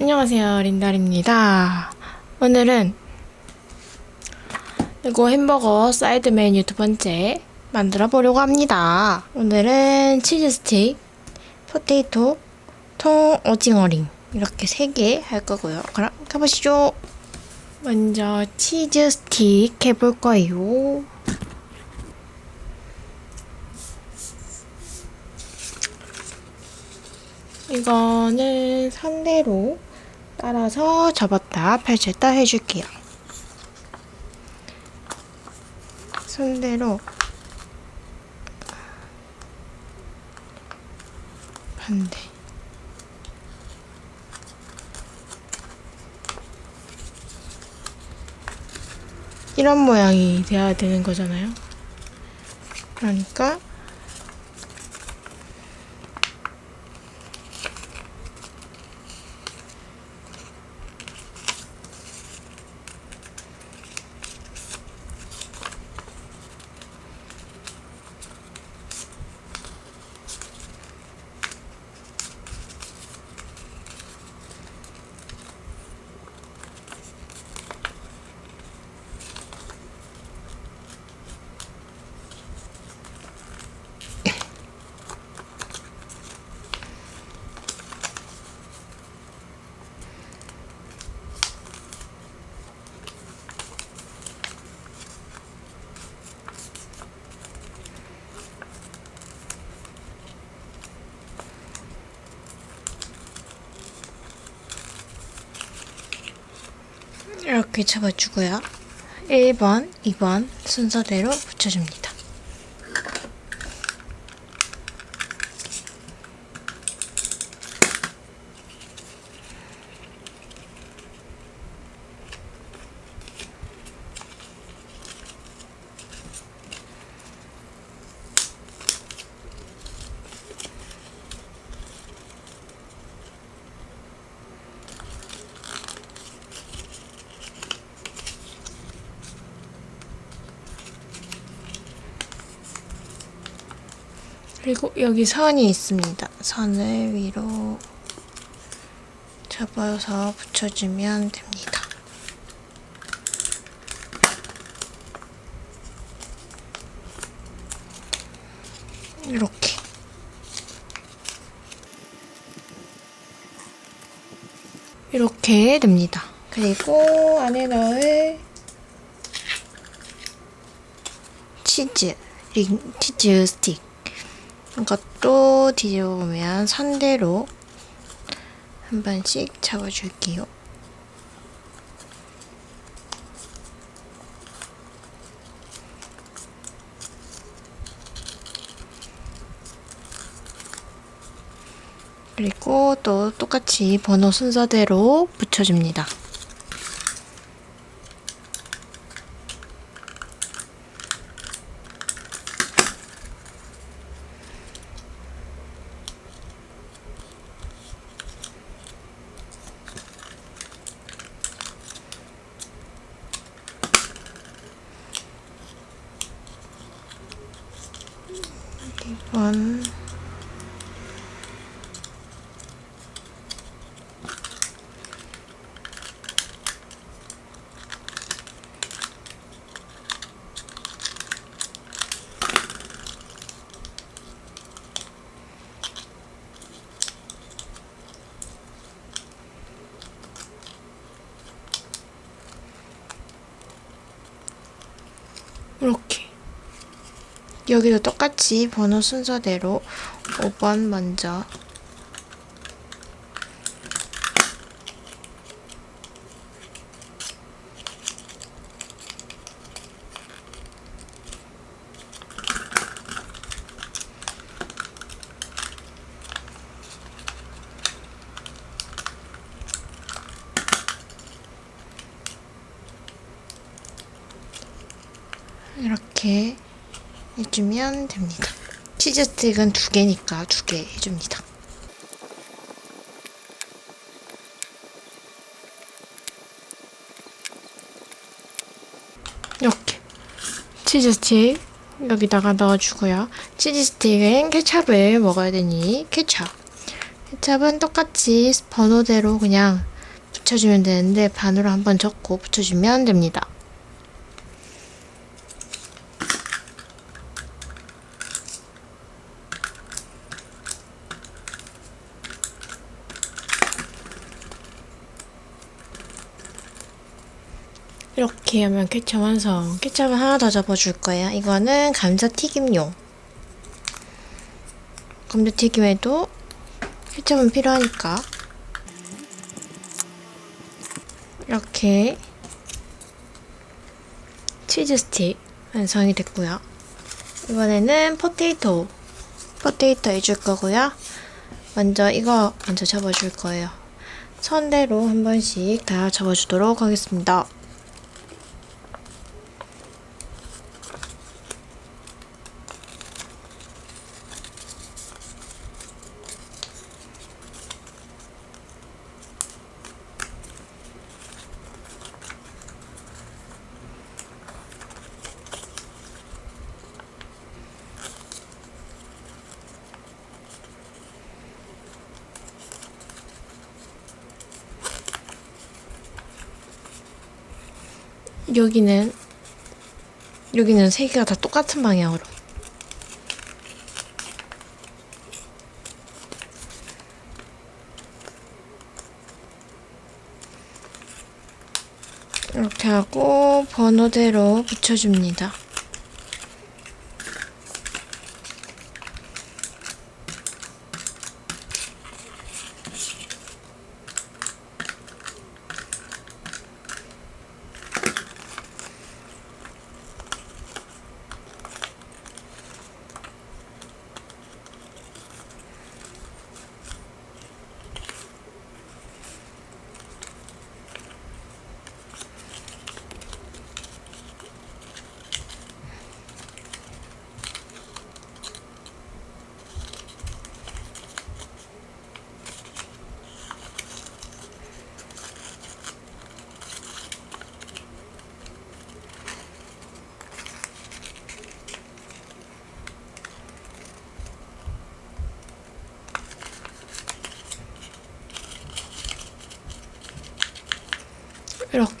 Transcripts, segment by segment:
안녕하세요 린달입니다. 오늘은 이거 햄버거 사이드 메뉴 두 번째 만들어 보려고 합니다. 오늘은 치즈 스틱, 포테이토, 통 오징어링 이렇게 세 개 할 거고요. 그럼 가보시죠. 먼저 치즈 스틱 해볼 거예요. 이거는 선대로 따라서 접었다 펼쳤다 해줄게요. 손대로 반대 이런 모양이 돼야 되는 거잖아요. 그러니까 이렇게 잡아주고요. 1번, 2번 순서대로 붙여줍니다. 그리고 여기 선이 있습니다. 선을 위로 접어서 붙여주면 됩니다. 이렇게. 이렇게 됩니다. 그리고 안에 넣을 치즈, 링, 치즈 스틱. 이것도 뒤집어보면 선대로 한 번씩 잡아줄게요. 그리고 또 똑같이 번호 순서대로 붙여줍니다. 이번 이렇게 여기도 똑같이 번호 순서대로 5번 먼저. 이렇게 해주면 됩니다. 치즈 스틱은 두 개니까 두 개 해줍니다. 이렇게 치즈 스틱 여기다가 넣어주고요. 치즈 스틱은 케찹을 먹어야 되니 케찹 케찹은 똑같이 번호대로 그냥 붙여주면 되는데 반으로 한번 접고 붙여주면 됩니다. 이렇게 하면 케찹 완성. 케찹은 하나 더 접어줄 거예요. 이거는 감자튀김용. 감자튀김에도 케찹은 필요하니까. 이렇게 치즈 스틱 완성이 됐고요. 이번에는 포테이토. 포테이토 해줄 거고요. 먼저 이거 먼저 접어줄 거예요. 선대로 한 번씩 다 접어주도록 하겠습니다. 여기는 여기는 세 개가 다 똑같은 방향으로. 이렇게 하고 번호대로 붙여줍니다.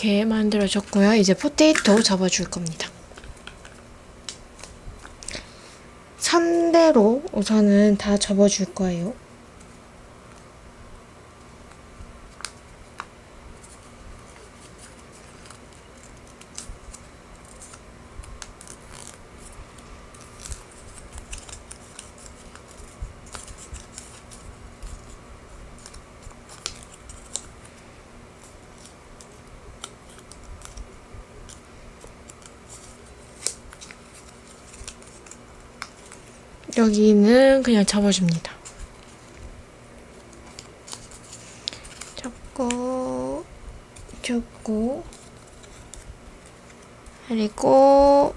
이렇게 만들어줬고요. 이제 포테이토 접어줄 겁니다. 선대로 우선은 다 접어줄 거예요. 여기는 그냥 접어줍니다. 접고, 접고, 그리고,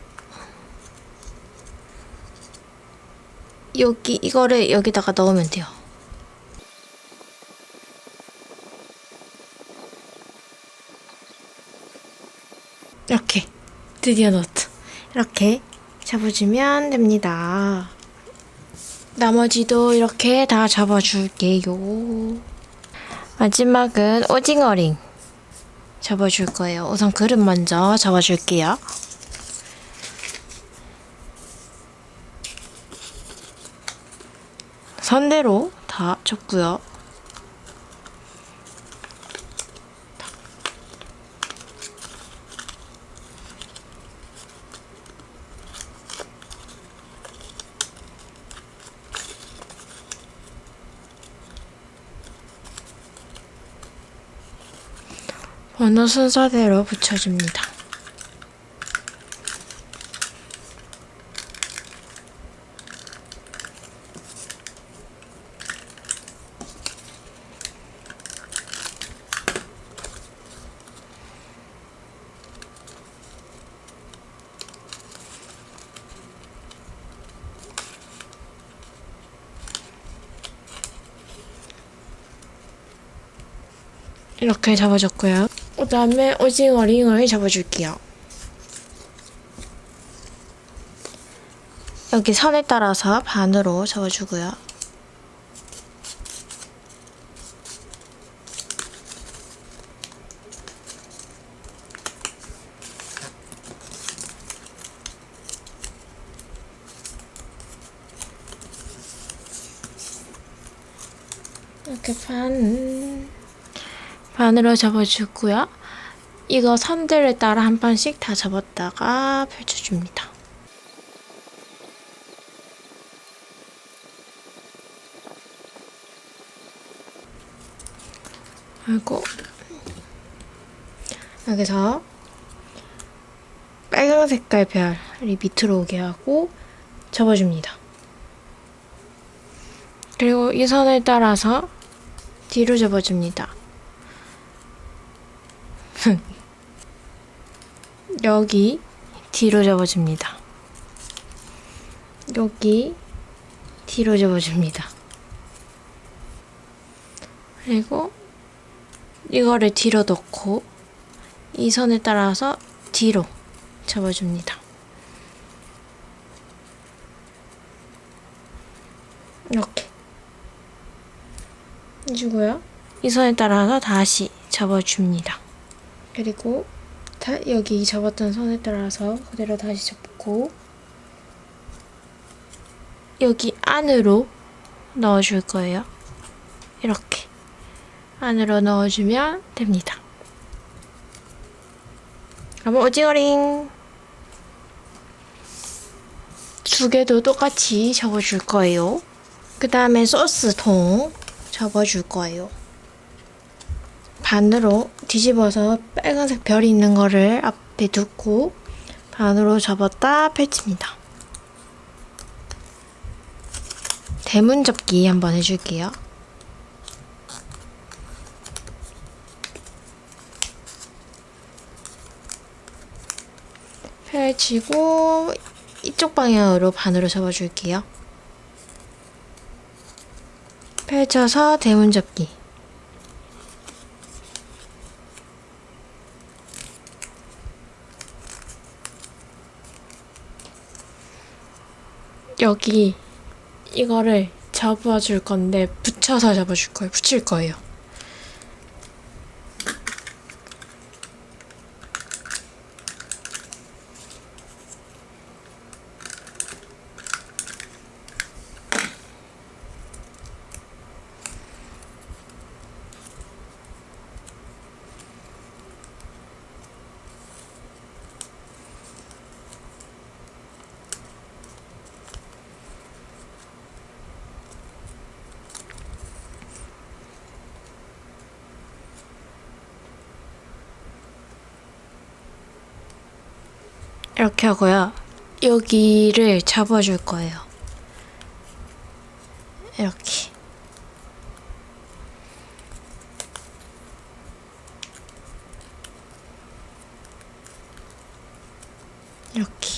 여기, 이거를 여기다가 넣으면 돼요. 이렇게. 드디어 넣었다. 이렇게 잡아주면 됩니다. 나머지도 이렇게 다 잡아줄게요. 마지막은 오징어링 잡아줄 거예요. 우선 그릇 먼저 잡아줄게요. 선대로 다 접고요. 번호 순서대로 붙여줍니다. 이렇게 잡아줬고요. 다음에 오징어 링을 잡아줄게요. 여기 선에 따라서 반으로 잡아주고요. 이렇게 반 반으로 접어주고요. 이거 선들에 따라 한 판씩 다 접었다가 펼쳐줍니다. 그리고 여기서 빨간 색깔 별이 밑으로 오게 하고 접어줍니다. 그리고 이 선을 따라서 뒤로 접어줍니다. 여기 뒤로 접어줍니다. 여기 뒤로 접어줍니다. 그리고 이거를 뒤로 넣고 이 선을 따라서 뒤로 접어줍니다. 이렇게 해주고요. 이 선을 따라서 다시 접어줍니다. 그리고 다 여기 접었던 선을 따라서 그대로 다시 접고 여기 안으로 넣어줄 거예요. 이렇게 안으로 넣어주면 됩니다. 그럼 오징어링 두 개도 똑같이 접어줄 거예요. 그 다음에 소스통 접어줄 거예요. 반으로 뒤집어서 빨간색 별이 있는 거를 앞에 두고 반으로 접었다 펼칩니다. 대문 접기 한번 해줄게요. 펼치고 이쪽 방향으로 반으로 접어줄게요. 펼쳐서 대문 접기. 여기 이거를 접어줄 건데 붙여서 접어줄 거예요. 붙일 거예요. 이렇게 하고요. 여기를 접어줄 거예요. 이렇게. 이렇게.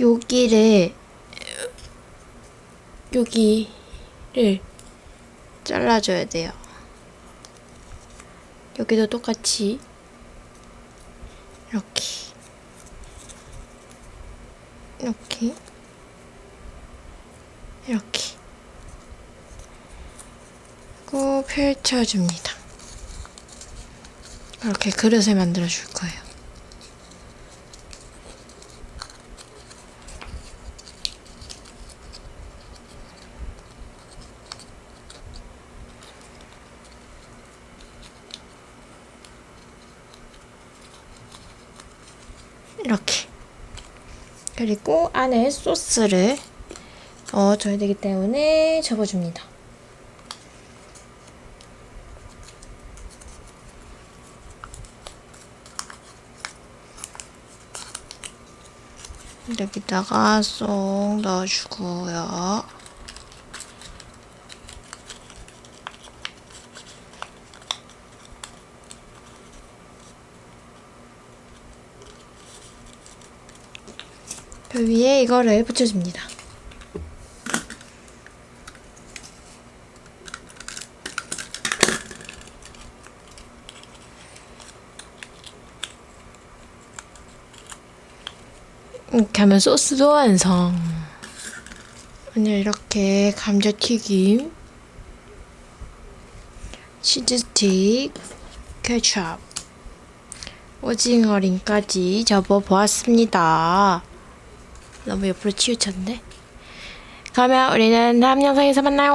여기를 여기를 잘라줘야 돼요. 여기도 똑같이 이렇게 이렇게 이렇게 그리고 펼쳐줍니다. 이렇게 그릇을 만들어 줄 거예요. 이렇게 그리고 안에 소스를 넣어줘야 되기 때문에 접어줍니다. 여기다가 쏙 넣어주고요. 그 위에 이거를 붙여줍니다. 이렇게 하면 소스도 완성. 오늘 이렇게 감자튀김, 치즈스틱, 케첩, 오징어링까지 접어보았습니다. 너무 옆으로 치우쳤네. 그러면 우리는 다음 영상에서 만나요.